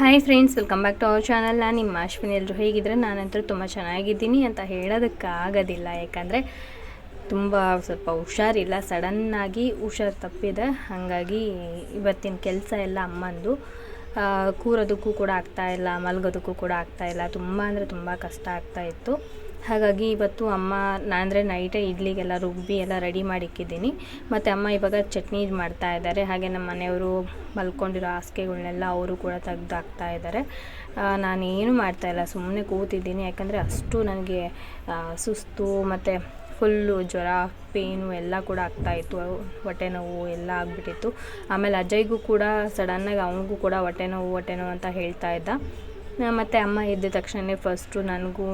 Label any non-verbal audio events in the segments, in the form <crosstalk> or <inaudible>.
Hi friends welcome back to our channel ನಾನು ನಿಮ್ಮ ಅಶ್ವಿನಿ ಎಲ್ಲರೂ ಹೇಗಿದ್ದರೆ ನಾನಂತೂ ತುಂಬ ಚೆನ್ನಾಗಿದ್ದೀನಿ ಅಂತ ಹೇಳೋದಕ್ಕಾಗೋದಿಲ್ಲ, ಯಾಕಂದರೆ ತುಂಬ ಸ್ವಲ್ಪ ಹುಷಾರಿಲ್ಲ. ಸಡನ್ನಾಗಿ ಹುಷಾರು ತಪ್ಪಿದೆ. ಹಾಗಾಗಿ ಇವತ್ತಿನ ಕೆಲಸ ಎಲ್ಲ ಅಮ್ಮಂದು. ಕೂರೋದಕ್ಕೂ ಕೂಡ ಆಗ್ತಾ ಇಲ್ಲ, ಮಲಗೋದಕ್ಕೂ ಕೂಡ ಆಗ್ತಾ ಇಲ್ಲ. ತುಂಬ ಅಂದರೆ ತುಂಬ ಕಷ್ಟ ಆಗ್ತಾ ಇತ್ತು. ಹಾಗಾಗಿ ಇವತ್ತು ಅಮ್ಮ ನಾನು ಅಂದರೆ ನೈಟೇ ಇಡ್ಲಿಗೆಲ್ಲ, ರುಬ್ಬಿ ಎಲ್ಲ ರೆಡಿ ಮಾಡಿಕ್ಕಿದ್ದೀನಿ. ಮತ್ತು ಅಮ್ಮ ಇವಾಗ ಚಟ್ನಿ ಮಾಡ್ತಾ ಇದ್ದಾರೆ. ಹಾಗೆ ನಮ್ಮ ಮನೆಯವರು ಮಲ್ಕೊಂಡಿರೋ ಹಾಸಿಗೆಗಳನ್ನೆಲ್ಲ ಅವರು ಕೂಡ ತೆಗ್ದು ಹಾಕ್ತಾ ಇದ್ದಾರೆ. ನಾನೇನು ಮಾಡ್ತಾ ಇಲ್ಲ ಸುಮ್ಮನೆ ಕೂತಿದ್ದೀನಿ. ಯಾಕಂದರೆ ಅಷ್ಟು ನನಗೆ ಸುಸ್ತು ಮತ್ತು ಫುಲ್ಲು ಜ್ವರ ಪೇನು ಎಲ್ಲ ಕೂಡ ಆಗ್ತಾಯಿತ್ತು ಹೊಟ್ಟೆ ನೋವು ಎಲ್ಲ ಆಗಿಬಿಟ್ಟಿತ್ತು. ಆಮೇಲೆ ಅಜಯ್ಗೂ ಕೂಡ ಸಡನ್ನಾಗಿ ಅವನಿಗೂ ಕೂಡ ಹೊಟ್ಟೆ ನೋವು ಹೊಟ್ಟೆ ನೋವು ಅಂತ ಹೇಳ್ತಾ ಇದ್ದ. ಮತ್ತು ಅಮ್ಮ ಇದ್ದ ತಕ್ಷಣ ಫಸ್ಟು ನನಗೂ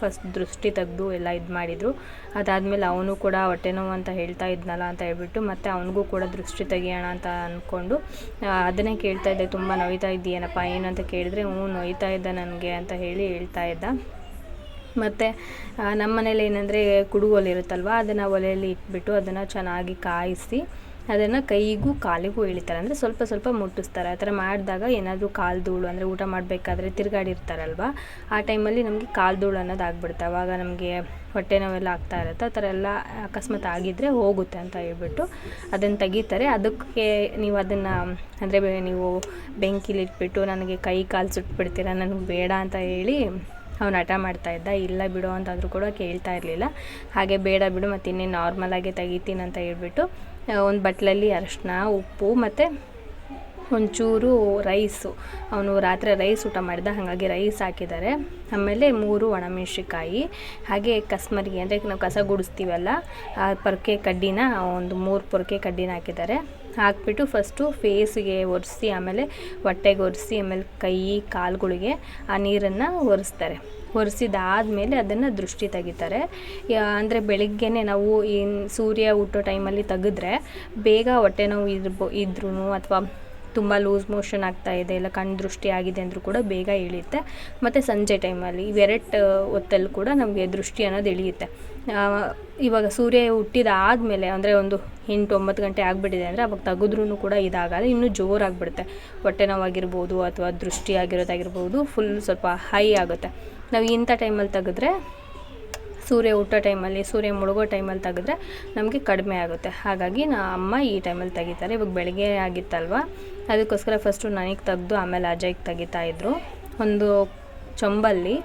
ಫಸ್ಟ್ ದೃಷ್ಟಿ ತೆಗೆದು ಎಲ್ಲ ಇದು ಮಾಡಿದರು. ಅದಾದಮೇಲೆ ಅವನು ಕೂಡ ಹೊಟ್ಟೆ ನೋವು ಅಂತ ಹೇಳ್ತಾ ಇದ್ನಲ್ಲ ಅಂತ ಹೇಳ್ಬಿಟ್ಟು ಮತ್ತು ಅವನಿಗೂ ಕೂಡ ದೃಷ್ಟಿ ತೆಗಿಯೋಣ ಅಂತ ಅಂದ್ಕೊಂಡು ಅದನ್ನೇ ಕೇಳ್ತಾ ಇದ್ದೆ. ತುಂಬ ನೋಯ್ತಾ ಇದೆಯೇನಪ್ಪ ಏನು ಅಂತ ಕೇಳಿದ್ರೆ, ಹ್ಞೂ, ನೋಯ್ತಾ ಇದ್ದ ನನಗೆ ಅಂತ ಹೇಳಿ ಹೇಳ್ತಾ ಇದ್ದ. ಮತ್ತು ನಮ್ಮ ಮನೇಲಿ ಏನಂದರೆ ಕುಡುಗೊಲೆ ಇರುತ್ತಲ್ವ, ಅದನ್ನು ಒಲೆಯಲ್ಲಿ ಇಟ್ಬಿಟ್ಟು ಅದನ್ನು ಚೆನ್ನಾಗಿ ಕಾಯಿಸಿ ಅದನ್ನು ಕೈಗೂ ಕಾಲಿಗೂ ಎಳಿತಾರೆ ಅಂದರೆ ಸ್ವಲ್ಪ ಸ್ವಲ್ಪ ಮುಟ್ಟಿಸ್ತಾರೆ. ಆ ಥರ ಮಾಡಿದಾಗ ಏನಾದರೂ ಕಾಲು ಧೂಳು ಅಂದರೆ ಊಟ ಮಾಡಬೇಕಾದ್ರೆ ತಿರುಗಾಡಿರ್ತಾರಲ್ವ? ಆ ಟೈಮಲ್ಲಿ ನಮಗೆ ಕಾಲು ಧೂಳು ಅನ್ನೋದು ಆಗ್ಬಿಡುತ್ತೆ. ಆವಾಗ ನಮಗೆ ಹೊಟ್ಟೆ ನೋವೆಲ್ಲ ಆಗ್ತಾ ಇರುತ್ತೆ. ಆ ಥರ ಎಲ್ಲ ಅಕಸ್ಮಾತ್ ಆಗಿದ್ದರೆ ಹೋಗುತ್ತೆ ಅಂತ ಹೇಳ್ಬಿಟ್ಟು ಅದನ್ನು ತೆಗಿತಾರೆ. ಅದಕ್ಕೆ ನೀವು ಅದನ್ನು, ಅಂದರೆ ನೀವು ಬೆಂಕಿಲಿ ಇಟ್ಬಿಟ್ಟು ನನಗೆ ಕೈ ಕಾಲು ಸುಟ್ಬಿಡ್ತೀರಾ, ನನಗೆ ಬೇಡ ಅಂತ ಹೇಳಿ ಅವ್ನು ಹಠ ಮಾಡ್ತಾ ಇದ್ದ. ಇಲ್ಲ ಬಿಡು, ಅಂತಾದರೂ ಕೂಡ ಕೇಳ್ತಾ ಇರಲಿಲ್ಲ. ಹಾಗೆ ಬೇಡ ಬಿಡು ಮತ್ತು ಇನ್ನೇನು ನಾರ್ಮಲಾಗೆ ತೆಗಿತೀನಿ ಅಂತ ಹೇಳ್ಬಿಟ್ಟು ಒಂದು ಬಟ್ಲಲ್ಲಿ ಅರಶಿನ, ಉಪ್ಪು ಮತ್ತು ಒಂಚೂರು ರೈಸು ಅವನು ರಾತ್ರಿ ರೈಸ್ ಊಟ ಮಾಡಿದ, ಹಾಗಾಗಿ ರೈಸ್ ಹಾಕಿದ್ದಾರೆ. ಆಮೇಲೆ ಮೂರು ಒಣಮೆಣ್ಸಿಕಾಯಿ ಹಾಗೆ ಕಸ್ಮರಿಗೆ, ಅಂದರೆ ನಾವು ಕಸ ಗುಡಿಸ್ತೀವಲ್ಲ, ಆ ಪೊರಕೆ ಕಡ್ಡಿನ ಒಂದು ಮೂರು ಪೊರ್ಕೆ ಕಡ್ಡಿನ ಹಾಕಿದ್ದಾರೆ. ಹಾಕ್ಬಿಟ್ಟು ಫಸ್ಟು ಫೇಸಿಗೆ ಒರೆಸಿ, ಆಮೇಲೆ ಹೊಟ್ಟೆಗೆ ಒರೆಸಿ, ಆಮೇಲೆ ಕೈ, ಕಾಲುಗಳಿಗೆ ಆ ನೀರನ್ನು ಒರೆಸ್ತಾರೆ. ಒರೆಸಿದಾದ್ಮೇಲೆ ಅದನ್ನು ದೃಷ್ಟಿ ತೆಗಿತಾರೆ. ಅಂದರೆ ಬೆಳಿಗ್ಗೆನೆ ನಾವು ಈ ಸೂರ್ಯ ಹುಟ್ಟೋ ಟೈಮಲ್ಲಿ ತೆಗೆದ್ರೆ ಬೇಗ ಹೊಟ್ಟೆ ನೋವು ಇರ್ಬೋ ಇದ್ರೂ ಅಥವಾ ತುಂಬ ಲೂಸ್ ಮೋಷನ್ ಆಗ್ತಾ ಇದೆ, ಇಲ್ಲ ಕಣ್ಣು ದೃಷ್ಟಿ ಆಗಿದೆ ಅಂದರೂ ಕೂಡ ಬೇಗ ಇಳಿಯುತ್ತೆ. ಮತ್ತು ಸಂಜೆ ಟೈಮಲ್ಲಿ ಇವೆರಡು ಹೊತ್ತಲ್ಲಿ ಕೂಡ ನಮಗೆ ದೃಷ್ಟಿ ಅನ್ನೋದು ಇಳಿಯುತ್ತೆ. ಇವಾಗ ಸೂರ್ಯ ಹುಟ್ಟಿದ ಆದಮೇಲೆ ಅಂದರೆ ಒಂದು ಎಂಟು, ಒಂಬತ್ತು ಗಂಟೆ ಆಗಿಬಿಟ್ಟಿದೆ ಅಂದರೆ ಅವಾಗ ತೆಗೆದ್ರೂ ಕೂಡ ಇದಾಗಲ್ಲ, ಇನ್ನೂ ಜೋರಾಗಿಬಿಡುತ್ತೆ. ಹೊಟ್ಟೆ ನೋವಾಗಿರ್ಬೋದು ಅಥವಾ ದೃಷ್ಟಿ ಆಗಿರೋದಾಗಿರ್ಬೋದು ಫುಲ್ ಸ್ವಲ್ಪ ಹೈ ಆಗುತ್ತೆ. ನಾವು ಇಂಥ ಟೈಮಲ್ಲಿ ತೆಗೆದ್ರೆ ಸೂರ್ಯ ಹುಟ್ಟೋ ಟೈಮಲ್ಲಿ, ಸೂರ್ಯ ಮುಳುಗೋ ಟೈಮಲ್ಲಿ ತೆಗೆದ್ರೆ ನಮಗೆ ಕಡಿಮೆ ಆಗುತ್ತೆ. ಹಾಗಾಗಿ ನಾ ಅಮ್ಮ ಈ ಟೈಮಲ್ಲಿ ತೆಗಿತಾರೆ. ಇವಾಗ ಬೆಳಗ್ಗೆ ಆಗಿತ್ತಲ್ವ? ಅದಕ್ಕೋಸ್ಕರ ಫಸ್ಟು ನನಗೆ ತೆಗೆದು, ಆಮೇಲೆ ಅಜಯ್ಗೆ ತೆಗಿತಾ ಇದ್ರು. ಒಂದು ಚೊಂಬಲ್ಲಿ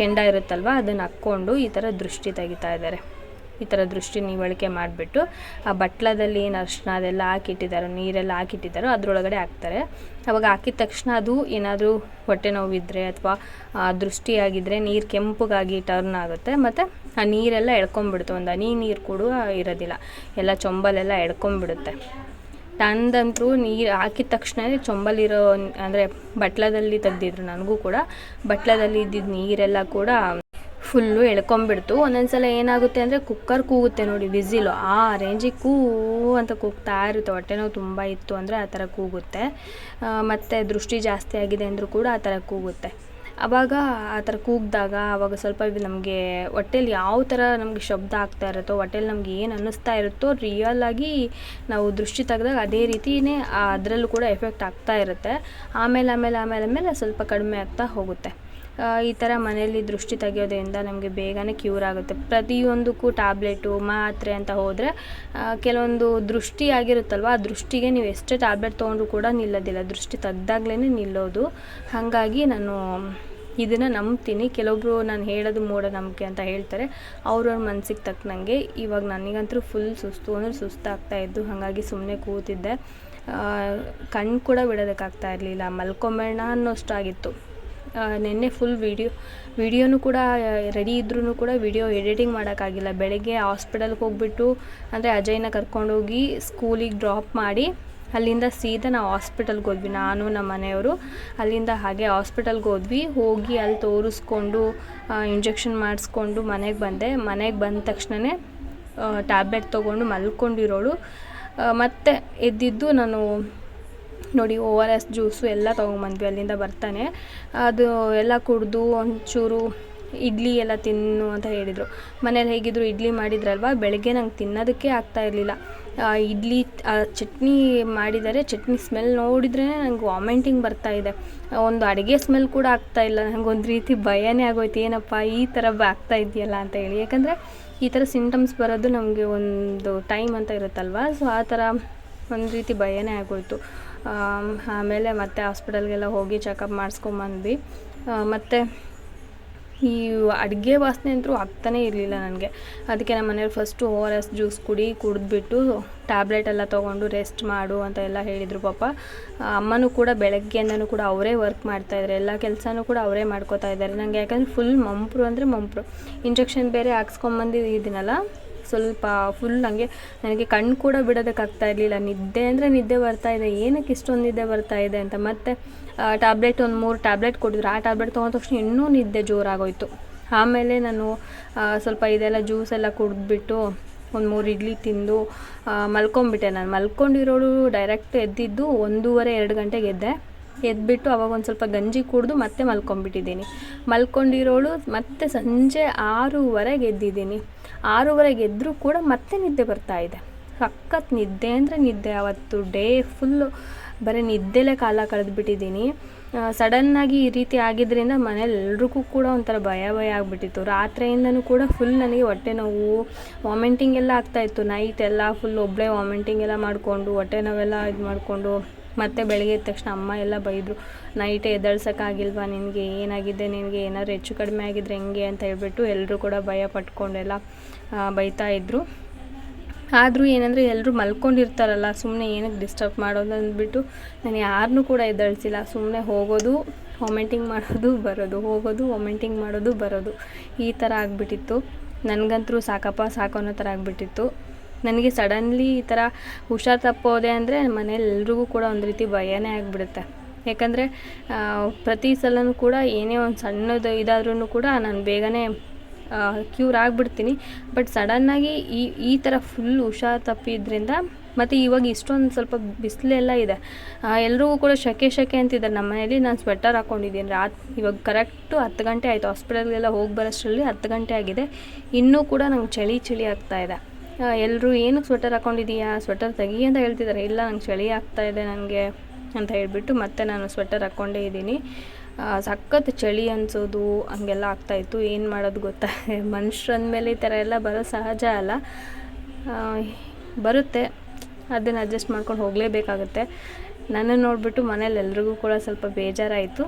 ಕೆಂಡ ಇರುತ್ತಲ್ವ, ಅದನ್ನು ಹಾಕ್ಕೊಂಡು ಈ ಥರ ದೃಷ್ಟಿ ತೆಗಿತಾ ಇದ್ದಾರೆ. ಈ ಥರ ದೃಷ್ಟಿ ನೀವಳಿಕೆ ಮಾಡಿಬಿಟ್ಟು ಆ ಬಟ್ಲದಲ್ಲಿ ಏನು ಅರಿಶಿನ ಅದೆಲ್ಲ ಹಾಕಿಟ್ಟಿದ್ದಾರೋ ನೀರೆಲ್ಲ ಹಾಕಿಟ್ಟಿದ್ದಾರೋ ಅದರೊಳಗಡೆ ಹಾಕ್ತಾರೆ. ಅವಾಗ ಹಾಕಿದ ತಕ್ಷಣ ಅದು ಏನಾದರೂ ಹೊಟ್ಟೆ ನೋವಿದ್ದರೆ ಅಥವಾ ದೃಷ್ಟಿಯಾಗಿದ್ದರೆ ನೀರು ಕೆಂಪಗಾಗಿ ಟರ್ನ್ ಆಗುತ್ತೆ. ಮತ್ತು ಆ ನೀರೆಲ್ಲ ಎಳ್ಕೊಂಬಿಡುತ್ತೆ ಒಂದು ಹನಿ ನೀರು ಕೂಡ ಇರೋದಿಲ್ಲ. ಎಲ್ಲ ಚೊಂಬಲೆಲ್ಲ ಎಳ್ಕೊಂಬಿಡುತ್ತೆ ತಂದಂತೂ ನೀರು ಹಾಕಿದ ತಕ್ಷಣ ಚೊಂಬಲಿರೋ, ಅಂದರೆ ಬಟ್ಲದಲ್ಲಿ ತೆಗ್ದಿದ್ರು ನನಗೂ ಕೂಡ, ಬಟ್ಲದಲ್ಲಿ ಇದ್ದಿದ್ದ ನೀರೆಲ್ಲ ಕೂಡ ಫುಲ್ಲು ಎಳ್ಕೊಂಬಿಡ್ತು. ಒಂದೊಂದು ಸಲ ಏನಾಗುತ್ತೆ ಅಂದರೆ ಕುಕ್ಕರ್ ಕೂಗುತ್ತೆ ನೋಡಿ, ವಿಸಿಲು. ಆ ರೇಂಜಿಗೆ ಕೂ ಅಂತ ಕೂಗ್ತಾ ಇರುತ್ತೆ. ಹೊಟ್ಟೆ ನೋವು ತುಂಬ ಇತ್ತು ಅಂದರೆ ಆ ಥರ ಕೂಗುತ್ತೆ. ಮತ್ತು ದೃಷ್ಟಿ ಜಾಸ್ತಿ ಆಗಿದೆ ಅಂದರೂ ಕೂಡ ಆ ಥರ ಕೂಗುತ್ತೆ. ಆವಾಗ ಆ ಥರ ಕೂಗಿದಾಗ ಆವಾಗ ಸ್ವಲ್ಪ ನಮಗೆ ಹೊಟ್ಟೆಲಿ ಯಾವ ಥರ ನಮಗೆ ಶಬ್ದ ಆಗ್ತಾ ಇರುತ್ತೋ, ಹೊಟ್ಟೆಲಿ ನಮ್ಗೆ ಏನು ಅನ್ನಿಸ್ತಾ ಇರುತ್ತೋ ರಿಯಲ್ ನಾವು ದೃಷ್ಟಿ ತೆಗೆದಾಗ ಅದೇ ರೀತಿಯೇ ಅದರಲ್ಲೂ ಕೂಡ ಎಫೆಕ್ಟ್ ಆಗ್ತಾ ಇರುತ್ತೆ. ಆಮೇಲೆ ಆಮೇಲೆ ಆಮೇಲೆ ಆಮೇಲೆ ಸ್ವಲ್ಪ ಕಡಿಮೆ ಆಗ್ತಾ ಹೋಗುತ್ತೆ. ಈ ಥರ ಮನೆಯಲ್ಲಿ ದೃಷ್ಟಿ ತೆಗೆಯೋದ್ರಿಂದ ನಮಗೆ ಬೇಗನೆ ಕ್ಯೂರ್ ಆಗುತ್ತೆ. ಪ್ರತಿಯೊಂದಕ್ಕೂ ಟ್ಯಾಬ್ಲೆಟು ಮಾತ್ರೆ ಅಂತ ಹೋದರೆ ಕೆಲವೊಂದು ದೃಷ್ಟಿ ಆಗಿರುತ್ತಲ್ವ, ಆ ದೃಷ್ಟಿಗೆ ನೀವು ಎಷ್ಟೇ ಟ್ಯಾಬ್ಲೆಟ್ ತೊಗೊಂಡ್ರು ಕೂಡ ನಿಲ್ಲೋದಿಲ್ಲ. ದೃಷ್ಟಿ ತೆಗ್ದಾಗ್ಲೇ ನಿಲ್ಲೋದು. ಹಾಗಾಗಿ ನಾನು ಇದನ್ನು ನಂಬ್ತೀನಿ. ಕೆಲವೊಬ್ಬರು ನಾನು ಹೇಳೋದು ಮೂಢನಂಬಿಕೆ ಅಂತ ಹೇಳ್ತಾರೆ. ಅವ್ರವ್ರ ಮನಸ್ಸಿಗೆ ತಕ್ಕನಂಗೆ ಇವಾಗ ನನಗಂತೂ ಫುಲ್ ಸುಸ್ತು, ಅಂದರೆ ಸುಸ್ತಾಗ್ತಾ ಇದ್ದು, ಹಾಗಾಗಿ ಸುಮ್ಮನೆ ಕೂತಿದ್ದೆ. ಕಣ್ಣು ಕೂಡ ಬಿಡೋದಕ್ಕಾಗ್ತಾ ಇರಲಿಲ್ಲ. ಮಲ್ಕೊಂಬೇಡ ಅನ್ನೋಷ್ಟಾಗಿತ್ತು. ನೆನ್ನೆ ಫುಲ್ ವಿಡಿಯೋ ವಿಡಿಯೋನು ಕೂಡ ರೆಡಿ ಇದ್ರೂ ಕೂಡ ವಿಡಿಯೋ ಎಡಿಟಿಂಗ್ ಮಾಡೋಕ್ಕಾಗಿಲ್ಲ. ಬೆಳಗ್ಗೆ ಹಾಸ್ಪಿಟಲ್ಗೆ ಹೋಗ್ಬಿಟ್ಟು, ಅಂದರೆ ಅಜಯ್ನ ಕರ್ಕೊಂಡೋಗಿ ಸ್ಕೂಲಿಗೆ ಡ್ರಾಪ್ ಮಾಡಿ, ಅಲ್ಲಿಂದ ಸೀದಾ ನಾವು ಹಾಸ್ಪಿಟಲ್ಗೆ ಹೋದ್ವಿ. ನಾನು ನಮ್ಮ ಮನೆಯವರು. ಅಲ್ಲಿಂದ ಹಾಗೆ ಹಾಸ್ಪಿಟಲ್ಗೆ ಹೋದ್ವಿ. ಹೋಗಿ ಅಲ್ಲಿ ತೋರಿಸ್ಕೊಂಡು ಇಂಜೆಕ್ಷನ್ ಮಾಡಿಸ್ಕೊಂಡು ಮನೆಗೆ ಬಂದೆ. ಮನೆಗೆ ಬಂದ ತಕ್ಷಣವೇ ಟ್ಯಾಬ್ಲೆಟ್ ತೊಗೊಂಡು ಮಲ್ಕೊಂಡಿರೋಳು. ಮತ್ತು ಎದ್ದಿದ್ದು ನಾನು ನೋಡಿ ಓ ಆರ್ ಎಸ್ ಜ್ಯೂಸು ಎಲ್ಲ ತೊಗೊಂಬಂದ್ವಿ, ಅಲ್ಲಿಂದ ಬರ್ತಾನೆ. ಅದು ಎಲ್ಲ ಕುಡಿದು, ಒಂಚೂರು ಇಡ್ಲಿ ಎಲ್ಲ ತಿನ್ನು ಅಂತ ಹೇಳಿದರು. ಮನೇಲಿ ಹೇಗಿದ್ರು ಇಡ್ಲಿ ಮಾಡಿದ್ರಲ್ವ? ಬೆಳಗ್ಗೆ ನಂಗೆ ತಿನ್ನೋದಕ್ಕೆ ಆಗ್ತಾ ಇರಲಿಲ್ಲ. ಇಡ್ಲಿ ಚಟ್ನಿ ಮಾಡಿದ್ದಾರೆ ಚಟ್ನಿ ಸ್ಮೆಲ್ ನೋಡಿದ್ರೇ ನಂಗೆ ವಾಮೆಂಟಿಂಗ್ ಬರ್ತಾ ಇದೆ. ಒಂದು ಅಡುಗೆ ಸ್ಮೆಲ್ ಕೂಡ ಆಗ್ತಾ ಇಲ್ಲ. ಒಂದು ರೀತಿ ಭಯನೇ ಆಗೋಯ್ತು. ಏನಪ್ಪ, ಈ ಥರ ಆಗ್ತಾ ಇದೆಯಲ್ಲ ಅಂತ ಹೇಳಿ. ಯಾಕಂದರೆ ಈ ಥರ ಸಿಂಟಮ್ಸ್ ಬರೋದು ನಮಗೆ ಒಂದು ಟೈಮ್ ಅಂತ ಇರುತ್ತಲ್ವ? ಸೊ ಆ ಥರ ಒಂದು ರೀತಿ ಭಯನೇ ಆಗೋಯ್ತು. ಆಮೇಲೆ ಮತ್ತೆ ಹಾಸ್ಪಿಟಲ್ಗೆಲ್ಲ ಹೋಗಿ ಚೆಕಪ್ ಮಾಡಿಸ್ಕೊಂಬಂದ್ವಿ. ಮತ್ತು ಈ ಅಡುಗೆ ವಾಸನೆ ಅಂತೂ ಆಗ್ತಾನೇ ಇರಲಿಲ್ಲ ನನಗೆ. ಅದಕ್ಕೆ ನಮ್ಮ ಮನೇಲಿ first O R S juice ಕುಡಿ, ಕುಡಿದ್ಬಿಟ್ಟು ಟ್ಯಾಬ್ಲೆಟ್ ಎಲ್ಲ ತೊಗೊಂಡು ರೆಸ್ಟ್ ಮಾಡು ಅಂತ ಎಲ್ಲ ಹೇಳಿದರು ಪಾಪ. ಅಮ್ಮನೂ ಕೂಡ ಬೆಳಗ್ಗೆಯಿಂದನೂ ಕೂಡ ಅವರೇ ವರ್ಕ್ ಮಾಡ್ತಾಯಿದ್ದಾರೆ ಎಲ್ಲ ಕೆಲಸನೂ ಕೂಡ ಅವರೇ ಮಾಡ್ಕೋತಾ ಇದ್ದಾರೆ ನನಗೆ ಯಾಕಂದರೆ ಫುಲ್ ಮಂಪ್ರು ಅಂದರೆ ಮಂಪ್ರು. ಇಂಜೆಕ್ಷನ್ ಬೇರೆ ಹಾಕ್ಸ್ಕೊಂಬಂದಿದ್ದೀನಲ್ಲ. ಸ್ವಲ್ಪ ಫುಲ್ ನನಗೆ ನನಗೆ ಕಣ್ಣು ಕೂಡ ಬಿಡೋದಕ್ಕಾಗ್ತಾ ಇರಲಿಲ್ಲ. ನಿದ್ದೆ ಅಂದರೆ ನಿದ್ದೆ ಬರ್ತಾ ಇದೆ. ಏನಕ್ಕೆ ಇಷ್ಟೊಂದು ನಿದ್ದೆ ಬರ್ತಾ ಇದೆ ಅಂತ. ಮತ್ತೆ ಟ್ಯಾಬ್ಲೆಟ್ ಒಂದು ಮೂರು ಟ್ಯಾಬ್ಲೆಟ್ ಕೊಟ್ಟಿದ್ರು ಆ ಟ್ಯಾಬ್ಲೆಟ್ ತೊಗೊಂಡ ತಕ್ಷಣ ಇನ್ನೂ ನಿದ್ದೆ ಜೋರಾಗೋಯಿತು. ಆಮೇಲೆ ನಾನು ಸ್ವಲ್ಪ ಇದೆಲ್ಲ ಜ್ಯೂಸ್ ಎಲ್ಲ ಕುಡಿದ್ಬಿಟ್ಟು ಒಂದು ಮೂರು ಇಡ್ಲಿ ತಿಂದು ಮಲ್ಕೊಂಡ್ಬಿಟ್ಟೆ ನಾನು. ಮಲ್ಕೊಂಡಿರೋಳು ಡೈರೆಕ್ಟ್ ಎದ್ದಿದ್ದು ಒಂದೂವರೆ, ಎರಡು ಗಂಟೆಗೆ ಎದ್ದೆ. ಎದ್ಬಿಟ್ಟು ಅವಾಗ ಒಂದು ಸ್ವಲ್ಪ ಗಂಜಿ ಕುಡಿದು ಮತ್ತೆ ಮಲ್ಕೊಂಡ್ಬಿಟ್ಟಿದ್ದೀನಿ. ಮಲ್ಕೊಂಡಿರೋಳು ಮತ್ತೆ ಸಂಜೆ ಆರೂವರೆಗೆ ಎದ್ದಿದ್ದೀನಿ. ಆರೂವರೆಗೆ ಎದ್ದರೂ ಕೂಡ ಮತ್ತೆ ನಿದ್ದೆ ಬರ್ತಾ ಇದೆ. ಸಖತ್ ನಿದ್ದೆ ಅಂದರೆ ನಿದ್ದೆ ಅವತ್ತು ಡೇ ಫುಲ್ಲು. ಬರೀ ನಿದ್ದೆಲೇ ಕಾಲ ಕಳೆದ್ಬಿಟ್ಟಿದ್ದೀನಿ ಸಡನ್ನಾಗಿ ಈ ರೀತಿ ಆಗಿದ್ದರಿಂದ ಮನೇಲಿ ಎಲ್ರಿಗೂ ಕೂಡ ಒಂಥರ ಭಯ ಭಯ ಆಗಿಬಿಟ್ಟಿತ್ತು. ರಾತ್ರಿಯಿಂದನೂ ಕೂಡ ಫುಲ್ ನನಗೆ ಹೊಟ್ಟೆ ನೋವು, ವಾಮಿಂಟಿಂಗ್ ಎಲ್ಲ ಆಗ್ತಾಯಿತ್ತು ನೈಟ್ ಎಲ್ಲ ಫುಲ್ ಒಬ್ಬಳೇ ವಾಮಿಟಿಂಗ್ ಎಲ್ಲ ಮಾಡಿಕೊಂಡು, ಹೊಟ್ಟೆ ನೋವೆಲ್ಲ ಇದು ಮಾಡಿಕೊಂಡು ಮತ್ತೆ ಬೆಳಗ್ಗೆ ಎದ್ದ ತಕ್ಷಣ ಅಮ್ಮ ಎಲ್ಲ ಬೈದರು, ನೈಟೇ ಎದ್ದೇಳ್ಸೋಕ್ಕಾಗಿಲ್ವಾ ನಿನಗೆ? ಏನಾಗಿದೆ ನಿನಗೆ? ಏನಾದ್ರು ಹೆಚ್ಚು ಕಡಿಮೆ ಆಗಿದ್ರೆ ಹೆಂಗೆ? ಅಂತ ಹೇಳ್ಬಿಟ್ಟು ಎಲ್ಲರೂ ಕೂಡ ಭಯ ಪಟ್ಕೊಂಡೆಲ್ಲ ಬೈತಾ ಇದ್ದರು ಆದರೂ ಏನಂದರೆ ಎಲ್ಲರೂ ಮಲ್ಕೊಂಡಿರ್ತಾರಲ್ಲ ಸುಮ್ಮನೆ ಏನಕ್ಕೆ ಡಿಸ್ಟರ್ಬ್ ಮಾಡೋದು ಅಂದ್ಬಿಟ್ಟು ನಾನು ಯಾರನ್ನೂ ಕೂಡ ಎದ್ದೇಳಿಸಿಲ್ಲ. ಸುಮ್ಮನೆ ಹೋಗೋದು ವಾಮಿಟಿಂಗ್ ಮಾಡೋದು, ಬರೋದು, ಹೋಗೋದು ವಾಮಿಟಿಂಗ್ ಮಾಡೋದು, ಬರೋದು. ಈ ಥರ ಆಗಿಬಿಟ್ಟಿತ್ತು. ನನಗಂತರೂ ಸಾಕಪ್ಪ, ಸಾಕು ಅನ್ನೋ ಥರ ಆಗಿಬಿಟ್ಟಿತ್ತು. ನನಗೆ ಸಡನ್ಲಿ ಈ ಥರ ಹುಷಾರು ತಪ್ಪೋದೆ ಅಂದರೆ ಮನೇಲಿ ಎಲ್ರಿಗೂ ಕೂಡ ಒಂದು ರೀತಿ ಭಯನೇ ಆಗಿಬಿಡುತ್ತೆ. ಯಾಕಂದರೆ ಪ್ರತಿ ಸಲನೂ ಕೂಡ ಏನೇ ಒಂದು ಸಣ್ಣದು ಇದಾದ್ರೂ ಕೂಡ ನಾನು ಬೇಗನೆ ಕ್ಯೂರ್ ಆಗಿಬಿಡ್ತೀನಿ. ಬಟ್ ಸಡನ್ನಾಗಿ ಈ ಈ ಥರ ಫುಲ್ ಹುಷಾರು ತಪ್ಪಿದ್ರಿಂದ ಮತ್ತು ಇವಾಗ ಇಷ್ಟೊಂದು ಸ್ವಲ್ಪ ಬಿಸಿಲೆಲ್ಲ ಇದೆ. ಎಲ್ರಿಗೂ ಕೂಡ ಶೆಕೆ ಶೆಕೆ ಅಂತಿದ್ದಾರೆ. ನಮ್ಮ ಮನೇಲಿ ನಾನು ಸ್ವೆಟರ್ ಹಾಕ್ಕೊಂಡಿದ್ದೀನಿ ರಾತ್, ಇವಾಗ ಕರೆಕ್ಟು ಹತ್ತು ಗಂಟೆ ಆಯಿತು. ಹಾಸ್ಪಿಟಲ್ಗೆಲ್ಲ ಹೋಗಿ ಬರೋಷ್ಟರಲ್ಲಿ ಹತ್ತು ಗಂಟೆ ಆಗಿದೆ. ಇನ್ನೂ ಕೂಡ ನಂಗೆ ಚಳಿ ಚಳಿ ಆಗ್ತಾ ಇದೆ. ಎಲ್ಲರೂ ಏನಕ್ಕೆ ಸ್ವೆಟರ್ ಹಾಕ್ಕೊಂಡಿದ್ದೀಯಾ ಸ್ವೆಟರ್ ತೆಗಿ ಅಂತ ಹೇಳ್ತಿದ್ದಾರೆ ಇಲ್ಲ, ನಂಗೆ ಚಳಿ ಆಗ್ತಾ ಇದೆ ನನಗೆ ಅಂತ ಹೇಳಿಬಿಟ್ಟು ಮತ್ತೆ ನಾನು ಸ್ವೆಟರ್ ಹಾಕ್ಕೊಂಡೇ ಇದ್ದೀನಿ. ಸಖತ್ ಚಳಿ ಅನಿಸೋದು, ಹಂಗೆಲ್ಲ ಆಗ್ತಾಯಿತ್ತು ಏನು ಮಾಡೋದು ಗೊತ್ತಾ? <laughs> ಮನುಷ್ರು ಅಂದಮೇಲೆ ಈ ಥರ ಎಲ್ಲ ಬರೋ ಸಹಜ ಅಲ್ಲ. ಬರುತ್ತೆ. ಅದನ್ನು ಅಡ್ಜಸ್ಟ್ ಮಾಡ್ಕೊಂಡು ಹೋಗಲೇಬೇಕಾಗುತ್ತೆ. ನನ್ನನ್ನು ನೋಡಿಬಿಟ್ಟು ಮನೇಲಿ ಎಲ್ರಿಗೂ ಕೂಡ ಸ್ವಲ್ಪ ಬೇಜಾರಾಯಿತು.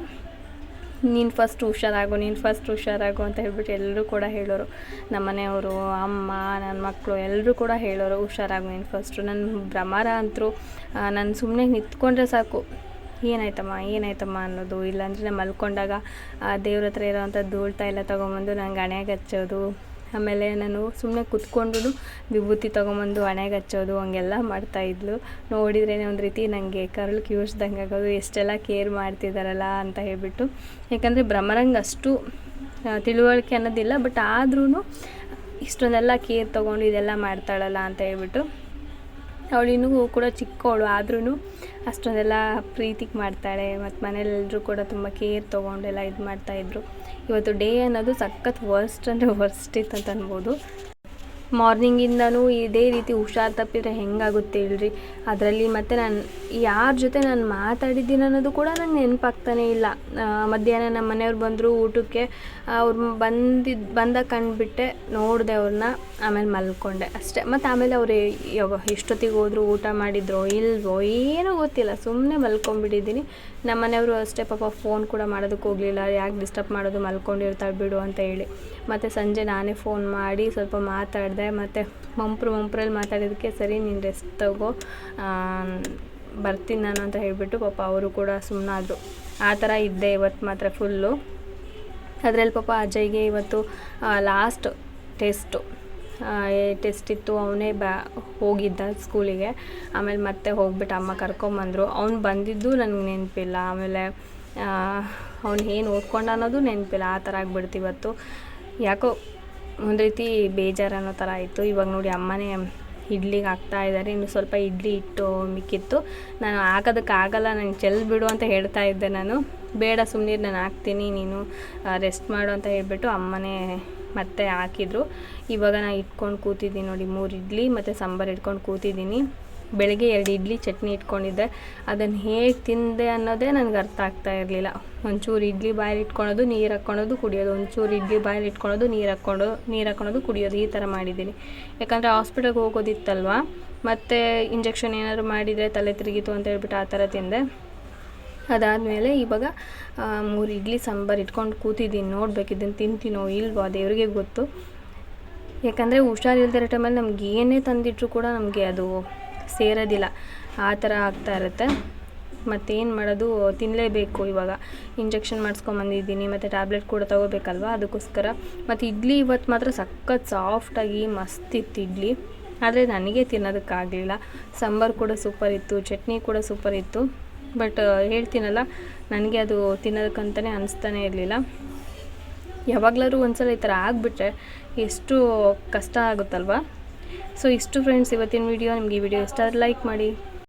ನೀನು ಫಸ್ಟ್ ಹುಷಾರಾಗು, ನೀನು ಫಸ್ಟ್ ಹುಷಾರಾಗು ಅಂತ ಹೇಳ್ಬಿಟ್ಟು ಎಲ್ಲರೂ ಕೂಡ ಹೇಳೋರು. ನಮ್ಮ ಮನೆಯವರು, ಅಮ್ಮ ನನ್ನ ಮಕ್ಕಳು ಎಲ್ಲರೂ ಕೂಡ ಹೇಳೋರು, ಹುಷಾರಾಗು ನೀನು ಫಸ್ಟು ನನ್ನ ಭ್ರಮರ ಅಂತರೂ ನಾನು ಸುಮ್ಮನೆ ನಿಂತ್ಕೊಂಡ್ರೆ ಸಾಕು. ಏನಾಯ್ತಮ್ಮ ಏನಾಯ್ತಮ್ಮ ಅನ್ನೋದು. ಇಲ್ಲಾಂದರೆ ನಾನು ಮಲ್ಕೊಂಡಾಗ ದೇವ್ರ ಹತ್ರ ಇರೋವಂಥ ಧೂಳ್ತಾ ಎಲ್ಲ ತೊಗೊಂಬಂದು ನಂಗೆ ಹಣೆಗೆ ಹಚ್ಚೋದು. ಆಮೇಲೆ ನಾನು ಸುಮ್ಮನೆ ಕುತ್ಕೊಂಡು ವಿಭೂತಿ ತೊಗೊಂಬಂದು ಹಣೆಗೆ ಹಚ್ಚೋದು, ಹಂಗೆಲ್ಲ ಮಾಡ್ತಾಯಿದ್ಲು ನೋಡಿದ್ರೇ ಒಂದು ರೀತಿ ನನಗೆ ಕರಳು ಕ್ಯೂಸ್ದಂಗೆ ಆಗೋದು, ಎಷ್ಟೆಲ್ಲ ಕೇರ್ ಮಾಡ್ತಿದ್ದಾರಲ್ಲ ಅಂತ ಹೇಳ್ಬಿಟ್ಟು. ಯಾಕಂದರೆ ಭ್ರಮರಂಗೆ ಅಷ್ಟು ತಿಳುವಳಿಕೆ ಅನ್ನೋದಿಲ್ಲ, ಬಟ್ ಆದ್ರೂ ಇಷ್ಟೊಂದೆಲ್ಲ ಕೇರ್ ತೊಗೊಂಡು ಇದೆಲ್ಲ ಮಾಡ್ತಾಳಲ್ಲ ಅಂತ ಹೇಳ್ಬಿಟ್ಟು ಅವಳು ಇನ್ನೂ ಕೂಡ ಚಿಕ್ಕವಳು ಆದ್ರೂ ಅಷ್ಟೊಂದೆಲ್ಲ ಪ್ರೀತಿಗೆ ಮಾಡ್ತಾಳೆ ಮತ್ತು ಮನೇಲೆಲ್ಲರೂ ಕೂಡ ತುಂಬ ಕೇರ್ ತೊಗೊಂಡೆಲ್ಲ ಇದು ಮಾಡ್ತಾಯಿದ್ರು ಇವತ್ತು ಡೇ ಅನ್ನೋದು ಸಖತ್ ವರ್ಸ್ಟ್ ಅಂದರೆ ವರ್ಸ್ಟ್ ಇತ್ತು ಅಂತ ಅನ್ಬೋದು. ಮಾರ್ನಿಂಗಿಂದನೂ ಇದೇ ರೀತಿ ಹುಷಾರು ತಪ್ಪಿದ್ರೆ ಹೆಂಗಾಗುತ್ತೆ ಹೇಳ್ರಿ? ಅದರಲ್ಲಿ ಮತ್ತು ನಾನು ಯಾರ ಜೊತೆ ನಾನು ಮಾತಾಡಿದ್ದೀನಿ ಅನ್ನೋದು ಕೂಡ ನಂಗೆ ನೆನಪಾಗ್ತಾನೇ ಇಲ್ಲ. ಮಧ್ಯಾಹ್ನ ನಮ್ಮ ಮನೆಯವ್ರು ಬಂದರು, ಊಟಕ್ಕೆ ಅವ್ರು ಬಂದಿದ್ದು ಬಂದಾಗ ಕಂಡುಬಿಟ್ಟೆ, ನೋಡಿದೆ ಅವ್ರನ್ನ ಆಮೇಲೆ ಮಲ್ಕೊಂಡೆ ಅಷ್ಟೇ. ಮತ್ತು ಆಮೇಲೆ ಅವರು ಯಾವ ಎಷ್ಟೊತ್ತಿಗೆ ಹೋದ್ರು ಊಟ ಮಾಡಿದ್ರೋ ಇಲ್ವೋ ಏನೂ ಗೊತ್ತಿಲ್ಲ ಸುಮ್ಮನೆ ಮಲ್ಕೊಂಡ್ಬಿಟ್ಟಿದ್ದೀನಿ ನಮ್ಮ ಮನೆಯವರು ಅಷ್ಟೇ ಪಾಪ ಫೋನ್ ಕೂಡ ಮಾಡೋದಕ್ಕೆ ಹೋಗಲಿಲ್ಲ, ಯಾಕೆ ಡಿಸ್ಟರ್ಬ್ ಮಾಡೋದು ಮಲ್ಕೊಂಡಿರ್ತಾಳೆ ಬಿಡು ಅಂತ ಹೇಳಿ. ಮತ್ತು ಸಂಜೆ ನಾನೇ ಫೋನ್ ಮಾಡಿ ಸ್ವಲ್ಪ ಮಾತಾಡಿದೆ ಮತ್ತು ಮಂಪ್ರು ಮಂಪ್ರಲ್ಲಿ ಮಾತಾಡಿದ್ದಕ್ಕೆ ಸರಿ, ನೀನು ರೆಸ್ಟ್ ತಗೋ. ಬರ್ತೀನಿ ನಾನು ಅಂತ ಹೇಳಿಬಿಟ್ಟು ಪಾಪ ಅವರು ಕೂಡ ಸುಮ್ಮನಾದರು ಆ ಥರ ಇದ್ದೆ ಇವತ್ತು ಮಾತ್ರ ಫುಲ್ಲು ಅದರಲ್ಲಿ ಪಾಪ ಅಜಯ್ಗೆ ಇವತ್ತು ಲಾಸ್ಟ್ ಟೆಸ್ಟು ಟೆಸ್ಟ್ ಇತ್ತು. ಅವನೇ ಬಾ, ಹೋಗಿದ್ದ ಸ್ಕೂಲಿಗೆ ಆಮೇಲೆ ಮತ್ತೆ ಹೋಗ್ಬಿಟ್ಟು ಅಮ್ಮ ಕರ್ಕೊಂಬಂದರು. ಅವ್ನು ಬಂದಿದ್ದು ನನಗೆ ನೆನಪಿಲ್ಲ. ಆಮೇಲೆ ಅವ್ನು ಏನು ಓದ್ಕೊಂಡು ಅನ್ನೋದು ನೆನಪಿಲ್ಲ. ಆ ಥರ ಆಗ್ಬಿಡ್ತು ಇವತ್ತು. ಯಾಕೋ ಒಂದು ರೀತಿ ಬೇಜಾರು ಅನ್ನೋ ಥರ ಆಯಿತು. ಇವಾಗ ನೋಡಿ ಅಮ್ಮನೇ ಇಡ್ಲಿಗೆ ಹಾಕ್ತಾ ಇದ್ದಾರೆ ಇನ್ನು ಸ್ವಲ್ಪ ಇಡ್ಲಿ ಇಟ್ಟು ಮಿಕ್ಕಿತ್ತು. ನಾನು ಹಾಕೋದಕ್ಕೆ ಆಗಲ್ಲ, ನಂಗೆ ಚೆಲ್ ಬಿಡು ಅಂತ ಹೇಳ್ತಾ ಇದ್ದೆ ನಾನು. ಬೇಡ ಸುಮ್ಮನೆ ನಾನು ಹಾಕ್ತೀನಿ, ನೀನು ರೆಸ್ಟ್ ಮಾಡು ಅಂತ ಹೇಳಿಬಿಟ್ಟು ಅಮ್ಮನೇ ಮತ್ತೆ ಹಾಕಿದ್ರು. ಇವಾಗ ನಾನು ಇಟ್ಕೊಂಡು ಕೂತಿದ್ದೀನಿ ನೋಡಿ ಮೂರು ಇಡ್ಲಿ ಮತ್ತು ಸಾಂಬಾರು ಇಟ್ಕೊಂಡು ಕೂತಿದ್ದೀನಿ. ಬೆಳಗ್ಗೆ ಎರಡು ಇಡ್ಲಿ ಚಟ್ನಿ ಇಟ್ಕೊಂಡಿದ್ದೆ. ಅದನ್ನು ಹೇಗೆ ತಿಂದೆ ಅನ್ನೋದೇ ನನಗೆ ಅರ್ಥ ಆಗ್ತಾ ಇರಲಿಲ್ಲ. ಒಂಚೂರು ಇಡ್ಲಿ ಬಾಯಲ್ಲಿ ಇಟ್ಕೊಳೋದು, ನೀರು ಹಾಕ್ಕೊಳೋದು, ಕುಡಿಯೋದು. ಒಂಚೂರು ಇಡ್ಲಿ ಬಾಯಲ್ಲಿ ಇಟ್ಕೊಳೋದು, ನೀರು ಹಾಕ್ಕೊಂಡು ನೀರು ಹಾಕ್ಕೊಳೋದು, ಕುಡಿಯೋದು ಈ ಥರ ಮಾಡಿದ್ದೀನಿ. ಯಾಕಂದರೆ ಹಾಸ್ಪಿಟಲ್ಗೆ ಹೋಗೋದಿತ್ತಲ್ವ? ಮತ್ತು ಇಂಜೆಕ್ಷನ್ ಏನಾದ್ರು ಮಾಡಿದರೆ ತಲೆ ತಿರುಗಿತು ಅಂತ ಹೇಳ್ಬಿಟ್ಟು ಆ ಥರ ತಿಂದೆ. ಅದಾದಮೇಲೆ ಇವಾಗ ಮೂರು ಇಡ್ಲಿ ಸಾಂಬಾರು ಇಟ್ಕೊಂಡು ಕೂತಿದ್ದೀನಿ. ನೋಡ್ಬೇಕು ಇದನ್ನು ತಿಂತೀನೋ ಇಲ್ವೋ ದೇವರಿಗೆ ಗೊತ್ತು. ಯಾಕಂದರೆ ಹುಷಾರಿಲ್ದಿರೋ ಟೈಮಲ್ಲಿ ನಮ್ಗೆ ಏನೇ ತಂದಿಟ್ರೂ ಕೂಡ ನಮಗೆ ಅದು ಸೇರೋದಿಲ್ಲ. ಆ ಥರ ಆಗ್ತಾ ಇರುತ್ತೆ. ಮತ್ತೇನು ಮಾಡೋದು? ತಿನ್ನಲೇಬೇಕು ಇವಾಗ. ಇಂಜೆಕ್ಷನ್ ಮಾಡಿಸ್ಕೊಂಬಂದಿದ್ದೀನಿ ಮತ್ತು ಟ್ಯಾಬ್ಲೆಟ್ ಕೂಡ ತೊಗೋಬೇಕಲ್ವ? ಅದಕ್ಕೋಸ್ಕರ. ಮತ್ತು ಇಡ್ಲಿ ಇವತ್ತು ಮಾತ್ರ ಸಖತ್ ಸಾಫ್ಟಾಗಿ ಮಸ್ತ್ ಇತ್ತು ಇಡ್ಲಿ. ಆದರೆ ನನಗೆ ತಿನ್ನೋದಕ್ಕಾಗಲಿಲ್ಲ. ಸಾಂಬಾರು ಕೂಡ ಸೂಪರ್ ಇತ್ತು. ಚಟ್ನಿ ಕೂಡ ಸೂಪರ್ ಇತ್ತು. ಬಟ್ ಹೇಳ್ತೀನಲ್ಲ, ನನಗೆ ಅದು ತಿನ್ನೋದಕ್ಕಂತಲೇ ಅನಿಸ್ತಾನೇ ಇರಲಿಲ್ಲ. ಯಾವಾಗಲಾದ್ರು ಒಂದು ಸಲ ಈ ಥರ ಆಗಿಬಿಟ್ರೆ ಎಷ್ಟು ಕಷ್ಟ ಆಗುತ್ತಲ್ವ? ಸೊ ಇಷ್ಟು ಫ್ರೆಂಡ್ಸ್ ಇವತ್ತಿನ ವಿಡಿಯೋ ನಿಮಗೆ ಈ ವಿಡಿಯೋ ಇಷ್ಟ ಲೈಕ್ ಮಾಡಿ.